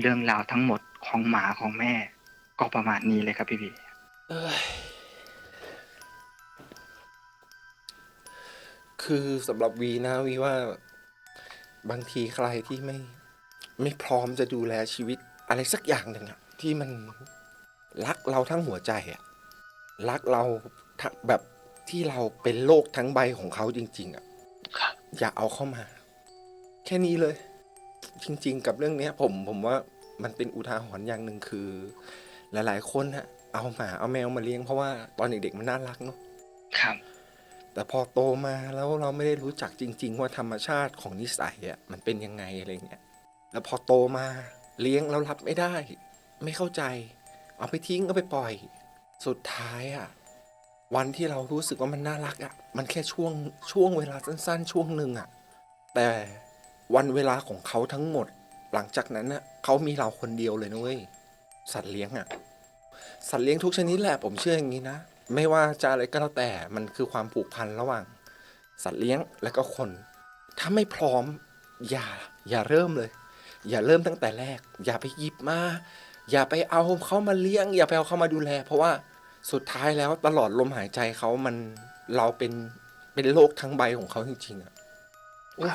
เรื่องราวทั้งหมดของหมาของแม่ ก็ประมาณนี้เลยครับพี่บีเอ้ยคือสำหรับวีนะวีว่า บางทีใครที่ไม่ ไม่พร้อมจะดูแลชีวิต อะไรสักอย่างหนึ่งอะที่มันรักเราทั้งหัวใจอะรักเราทั้งแบบที่เราเป็นโลกทั้งใบของเขาจริง ๆอะครับอย่าเอาเข้ามา แค่นี้เลย จริง ๆ กับเรื่องเนี้ย ผมผมว่ามันเป็นอุทาหรณ์อย่างหนึ่งคือ หลายๆคนฮะเอาหมาเอาแมวมาเลี้ยงเพราะว่าตอนเด็กๆมันน่ารักเนาะครับ แต่พอโตมาแล้วเราไม่ได้รู้จักจริง ๆ ว่าธรรมชาติของนิสัยอะมันเป็นยังไงอะไรเงี้ยแล้วพอโตมาเลี้ยงแล้วรับไม่ได้ ไม่เข้าใจ เอาไปทิ้งเอาไปปล่อย สุดท้ายอะวันที่เรารู้สึกว่ามันน่ารักอะ มันแค่ช่วงช่วงเวลาสั้น ๆ ช่วงหนึ่งอะ แต่ วันเวลาของเขาทั้งหมด หลังจากนั้นน่ะเขามีเราคนเดียวเลยนะเว้ยสัตว์เลี้ยงอะสัตว์เลี้ยงทุกชนิดแหละผมเชื่ออย่างนี้นะ ไม่ว่าจะอะไรก็แล้วแต่มันคือความผูกพันระหว่าง สัตว์เลี้ยงและก็คน ถ้าไม่พร้อมอย่าอย่าเริ่มเลย อย่าเริ่มตั้งแต่แรก อย่าไปหยิบมา อย่าไปเอาเขามาเลี้ยง อย่าไปเอาเขามาดูแล เพราะว่าสุดท้ายแล้วตลอดลมหายใจเขามันเราเป็นเป็นโลกทั้งใบของเขาจริงๆอะโอ้